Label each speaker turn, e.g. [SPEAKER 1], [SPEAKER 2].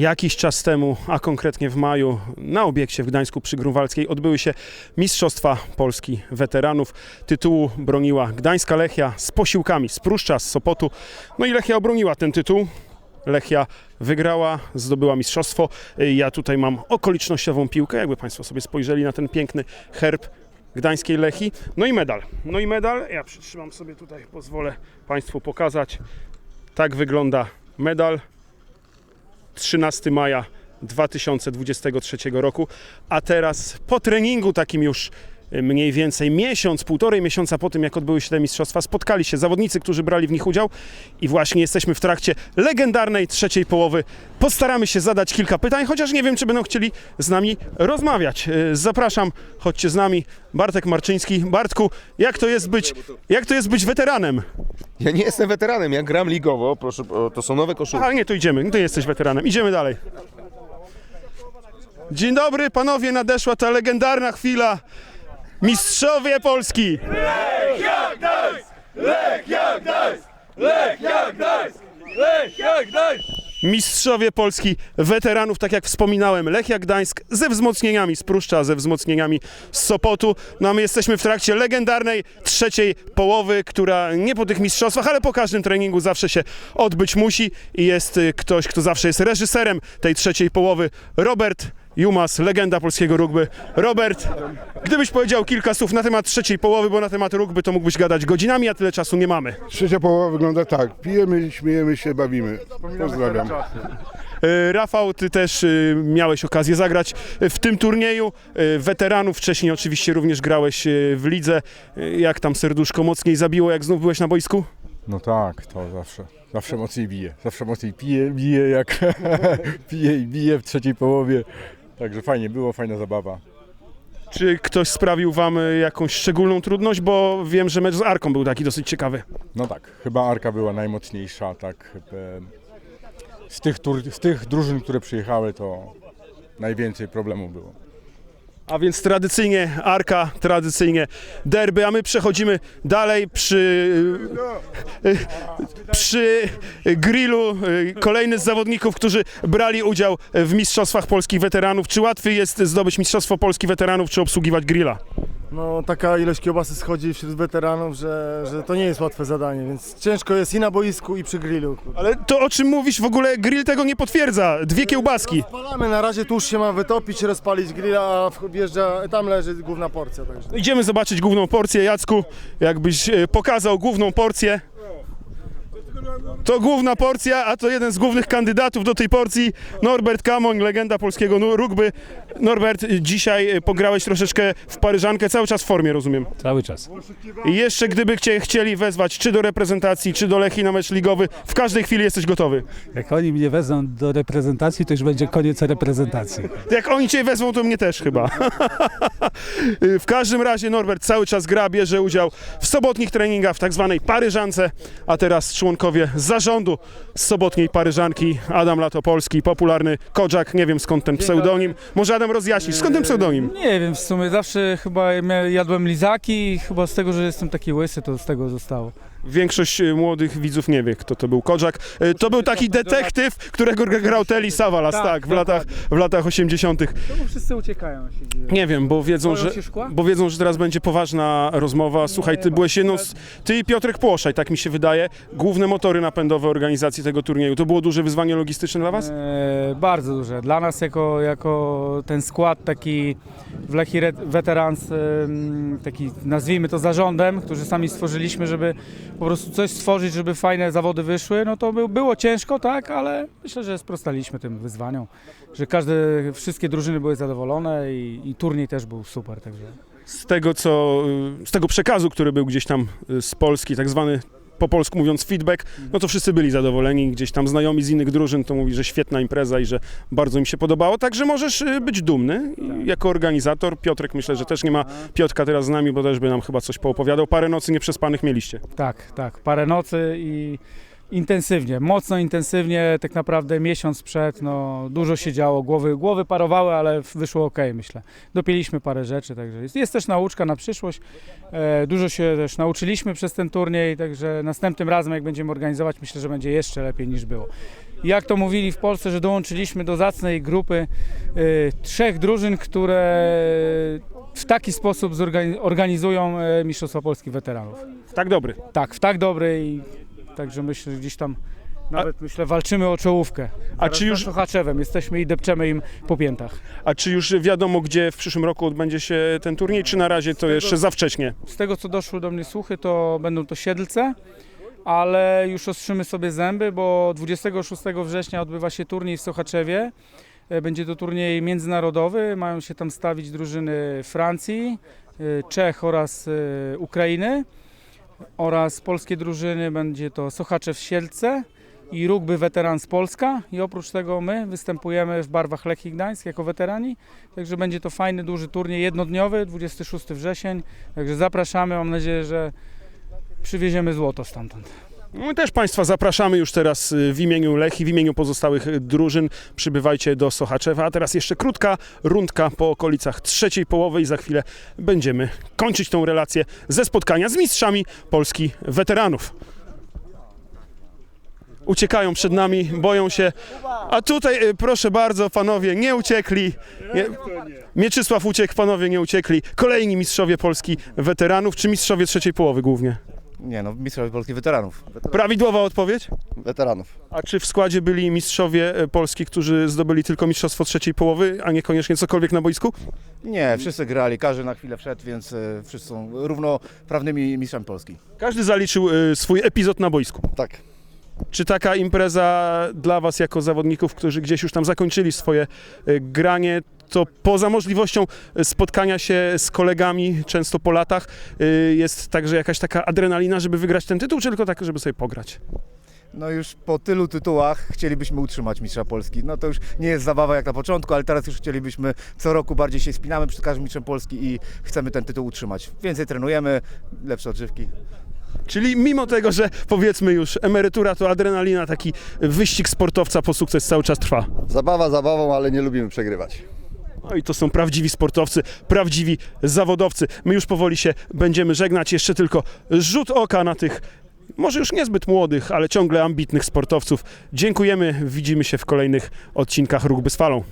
[SPEAKER 1] Jakiś czas temu, a konkretnie w maju, na obiekcie w Gdańsku przy Grunwaldzkiej odbyły się Mistrzostwa Polski Weteranów. Tytułu broniła Gdańska Lechia z posiłkami z Pruszcza, z Sopotu. No i Lechia obroniła ten tytuł. Lechia wygrała, zdobyła mistrzostwo. Ja tutaj mam okolicznościową piłkę, jakby Państwo sobie spojrzeli na ten piękny herb gdańskiej Lechii. No i medal. No i medal, ja przytrzymam sobie tutaj, pozwolę Państwu pokazać. Tak wygląda medal. 13 maja 2023 roku, a teraz po treningu takim już mniej więcej miesiąc, półtorej miesiąca po tym, jak odbyły się te mistrzostwa, spotkali się zawodnicy, którzy brali w nich udział i właśnie jesteśmy w trakcie legendarnej trzeciej połowy. Postaramy się zadać kilka pytań, chociaż nie wiem, czy będą chcieli z nami rozmawiać. Y, Zapraszam, chodźcie z nami. Bartek Marczyński. Bartku, jak to jest być, jak to jest być weteranem?
[SPEAKER 2] Ja nie jestem weteranem, ja gram ligowo, proszę, to są nowe koszulki.
[SPEAKER 1] Aha, nie, to idziemy. Ty jesteś weteranem. Idziemy dalej. Dzień dobry, panowie, nadeszła ta legendarna chwila. Mistrzowie Polski! Mistrzowie Polski weteranów, tak jak wspominałem, Lechia Gdańsk ze wzmocnieniami z Pruszcza, ze wzmocnieniami z Sopotu. No a my jesteśmy w trakcie legendarnej trzeciej połowy, która nie po tych mistrzostwach, ale po każdym treningu zawsze się odbyć musi. I jest y, ktoś, kto zawsze jest reżyserem tej trzeciej połowy, Robert Jumas, legenda polskiego rugby. Robert, gdybyś powiedział kilka słów na temat trzeciej połowy, bo na temat rugby to mógłbyś gadać godzinami, a tyle czasu nie mamy.
[SPEAKER 3] Trzecia połowa wygląda tak. Pijemy, śmiejemy się, bawimy. Pozdrawiam.
[SPEAKER 1] E, Rafał, ty też e, miałeś okazję zagrać w tym turnieju e, weteranów. Wcześniej oczywiście również grałeś e, w lidze. E, Jak tam serduszko mocniej zabiło, jak znów byłeś na boisku?
[SPEAKER 4] No tak, to zawsze. Zawsze mocniej bije. Zawsze mocniej pije, bije jak pije i bije w trzeciej połowie. Także fajnie było, fajna zabawa.
[SPEAKER 1] Czy ktoś sprawił wam e, jakąś szczególną trudność? Bo wiem, że mecz z Arką był taki dosyć ciekawy.
[SPEAKER 4] No tak, chyba Arka była najmocniejsza, tak. e, Z tych, tur- z tych drużyn, które przyjechały, to najwięcej problemów było.
[SPEAKER 1] A więc tradycyjnie Arka, tradycyjnie derby, a my przechodzimy dalej przy, przy grillu. Kolejny z zawodników, którzy brali udział w Mistrzostwach Polskich Weteranów. Czy łatwiej jest zdobyć Mistrzostwo Polski Weteranów, czy obsługiwać grilla?
[SPEAKER 5] No taka ilość kiełbasy schodzi wśród weteranów, że, że to nie jest łatwe zadanie, więc ciężko jest i na boisku i przy grillu.
[SPEAKER 1] Ale to o czym mówisz, w ogóle grill tego nie potwierdza. Dwie kiełbaski.
[SPEAKER 5] Spalamy, na razie tłuszcz się ma wytopić, rozpalić grilla, a wjeżdża, tam leży główna porcja. Także.
[SPEAKER 1] Idziemy zobaczyć główną porcję. Jacku, jakbyś e, pokazał główną porcję. To główna porcja, a to jeden z głównych kandydatów do tej porcji, Norbert Kamoń, legenda polskiego rugby. Norbert, dzisiaj pograłeś troszeczkę w Paryżankę, cały czas w formie, rozumiem.
[SPEAKER 6] Cały czas.
[SPEAKER 1] I jeszcze gdyby cię chcieli wezwać, czy do reprezentacji, czy do Lechii na mecz ligowy, w każdej chwili jesteś gotowy.
[SPEAKER 6] Jak oni mnie wezmą do reprezentacji, to już będzie koniec reprezentacji.
[SPEAKER 1] Jak oni cię wezmą, to mnie też chyba. w każdym razie Norbert cały czas gra, bierze udział w sobotnich treningach w tak zwanej Paryżance, a teraz członkowie zarządu z sobotniej Paryżanki, Adam Latopolski, popularny Kodzak, nie wiem skąd ten pseudonim. Może Adam rozjaśnisz, skąd ten pseudonim?
[SPEAKER 7] Nie wiem, w sumie zawsze chyba mia- jadłem lizaki i chyba z tego, że jestem taki łysy, to z tego zostało.
[SPEAKER 1] Większość y, młodych widzów nie wie, kto to był Kodzak. Y, To był taki detektyw, którego grał Telly Savalas, tak,
[SPEAKER 7] Tak,
[SPEAKER 1] w, latach, w latach 80.
[SPEAKER 7] Czemu wszyscy uciekają? Się.
[SPEAKER 1] Nie wiem, bo wiedzą, że, bo wiedzą, że teraz będzie poważna rozmowa. Słuchaj, ty byłeś jedną z... Ty i Piotrek Płoszaj, tak mi się wydaje, główne motory napędowe organizacji tego turnieju. To było duże wyzwanie logistyczne dla was?
[SPEAKER 7] E, bardzo duże. Dla nas jako, jako ten skład taki w Lechii Red- Veterans, taki nazwijmy to zarządem, którzy sami stworzyliśmy, żeby po prostu coś stworzyć, żeby fajne zawody wyszły, no to był, było ciężko, tak, ale myślę, że sprostaliśmy tym wyzwaniom, że każde, wszystkie drużyny były zadowolone i, i turniej też był super, także...
[SPEAKER 1] Z tego, co, z tego przekazu, który był gdzieś tam y, z Polski, tak zwany po polsku mówiąc feedback, no to wszyscy byli zadowoleni. Gdzieś tam znajomi z innych drużyn to mówi, że świetna impreza i że bardzo im się podobało. Także możesz y, być dumny i jako organizator. Piotrek myślę, że też nie ma Piotka teraz z nami, bo też by nam chyba coś poopowiadał. Parę nocy nieprzespanych mieliście.
[SPEAKER 7] Tak, tak. Parę nocy i intensywnie, mocno intensywnie, tak naprawdę miesiąc przed, no dużo się działo, głowy, głowy parowały, ale wyszło ok, myślę. Dopiliśmy parę rzeczy, także jest, jest też nauczka na przyszłość. E, dużo się też nauczyliśmy przez ten turniej, także następnym razem jak będziemy organizować, myślę, że będzie jeszcze lepiej niż było. jak to mówili w Polsce, że dołączyliśmy do zacnej grupy y, trzech drużyn, które w taki sposób organizują e, Mistrzostwa Polski Weteranów.
[SPEAKER 1] Tak dobry.
[SPEAKER 7] Tak, w tak dobry i także myślę, że gdzieś tam nawet myślę walczymy o czołówkę.
[SPEAKER 1] A czy już,
[SPEAKER 7] Z Sochaczewem jesteśmy i depczemy im po piętach.
[SPEAKER 1] a czy już wiadomo, gdzie w przyszłym roku odbędzie się ten turniej, czy na razie to jeszcze za wcześnie?
[SPEAKER 7] Z tego co doszły do mnie słuchy, to będą to Siedlce, ale już ostrzymy sobie zęby, bo 26 września odbywa się turniej w Sochaczewie. E, Będzie to turniej międzynarodowy, mają się tam stawić drużyny Francji, e, Czech oraz e, Ukrainy oraz polskie drużyny, będzie to Sochaczew Siedlce i Rugby Weteran z Polska. I oprócz tego my występujemy w barwach Lechii Gdańsk jako weterani, także będzie to fajny, duży turniej jednodniowy, 26 wrzesień, także zapraszamy, mam nadzieję, że przywieziemy złoto stamtąd.
[SPEAKER 1] My też Państwa zapraszamy już teraz y, w imieniu Lechi, w imieniu pozostałych y, drużyn. Przybywajcie do Sochaczewa. A teraz jeszcze krótka rundka po okolicach trzeciej połowy i za chwilę będziemy kończyć tą relację ze spotkania z mistrzami Polski weteranów. Uciekają przed nami, boją się. A tutaj, y, proszę bardzo, panowie, nie uciekli. Nie, Mieczysław uciekł, panowie nie uciekli. Kolejni mistrzowie Polski weteranów, czy mistrzowie trzeciej połowy głównie?
[SPEAKER 8] Nie no, mistrzowie Polski weteranów.
[SPEAKER 1] Prawidłowa odpowiedź?
[SPEAKER 8] Weteranów.
[SPEAKER 1] A czy w składzie byli mistrzowie e, Polski, którzy zdobyli tylko mistrzostwo trzeciej połowy, a niekoniecznie cokolwiek na boisku?
[SPEAKER 8] Nie, wszyscy grali, każdy na chwilę wszedł, więc e, wszyscy są równoprawnymi mistrzami Polski.
[SPEAKER 1] Każdy zaliczył e, swój epizod na boisku.
[SPEAKER 8] Tak.
[SPEAKER 1] Czy taka impreza dla Was jako zawodników, którzy gdzieś już tam zakończyli swoje e, granie, to poza możliwością e, spotkania się z kolegami, często po latach, e, jest także jakaś taka adrenalina, żeby wygrać ten tytuł, czy tylko tak, żeby sobie pograć?
[SPEAKER 8] No już po tylu tytułach chcielibyśmy utrzymać mistrza Polski. No to już nie jest zabawa jak na początku, ale teraz już chcielibyśmy co roku bardziej się spinamy przed każdym mistrzem Polski i chcemy ten tytuł utrzymać. Więcej trenujemy, lepsze odżywki.
[SPEAKER 1] Czyli mimo tego, że powiedzmy już emerytura to adrenalina, taki wyścig sportowca po sukces cały czas trwa.
[SPEAKER 9] Zabawa zabawą, ale nie lubimy przegrywać.
[SPEAKER 1] No i to są prawdziwi sportowcy, prawdziwi zawodowcy. My już powoli się będziemy żegnać. Jeszcze tylko rzut oka na tych, może już niezbyt młodych, ale ciągle ambitnych sportowców. Dziękujemy, widzimy się w kolejnych odcinkach Rugby z Falą.